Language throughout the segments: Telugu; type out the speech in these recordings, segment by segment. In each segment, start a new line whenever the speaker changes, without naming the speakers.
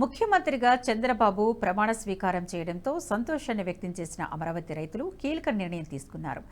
ముఖ్యమంత్రిగా చంద్రబాబు ప్రమాణ స్వీకారం చేయడంతో సంతోషాన్ని వ్యక్తం చేసిన అమరావతి రైతులు కీలక నిర్ణయం తీసుకున్నారు.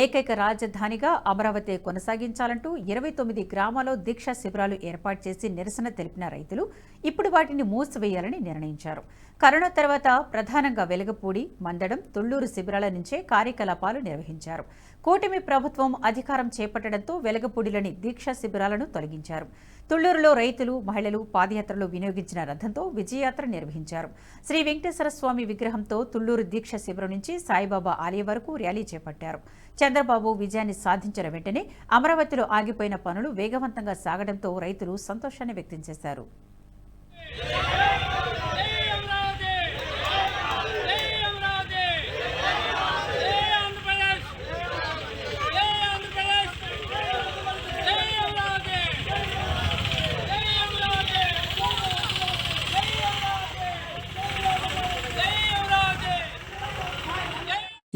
ఏకైక రాజధానిగా అమరావతి కొనసాగించాలంటూ ఇరవై తొమ్మిది గ్రామాల్లో దీక్షా శిబిరాలు ఏర్పాటు చేసి నిరసన తెలిపిన రైతులు ఇప్పుడు వాటిని మూసివేయాలని నిర్ణయించారు. కరోనా తర్వాత ప్రధానంగా వెలగపూడి మందడం తుళ్ళూరు శిబిరాల నుంచే కార్యకలాపాలు నిర్వహించారు. కూటమి ప్రభుత్వం అధికారం చేపట్టడంతో వెలగపూడిలోని దీక్షా శిబిరాలను తొలగించారు. తుళ్ళూరులో రైతులు మహిళలు పాదయాత్రలో వినియోగించిన రథంతో విజయయాత్ర నిర్వహించారు. శ్రీ వెంకటేశ్వర స్వామి విగ్రహంతో తుళ్ళూరు దీక్ష శిబిరం నుంచి సాయిబాబా ఆలయం వరకు ర్యాలీ చేపట్టారు. చంద్రబాబు విజయాన్ని సాధించిన వెంటనే అమరావతిలో ఆగిపోయిన పనులు వేగవంతంగా సాగడంతో రైతులు సంతోషాన్ని వ్యక్తం చేశారు.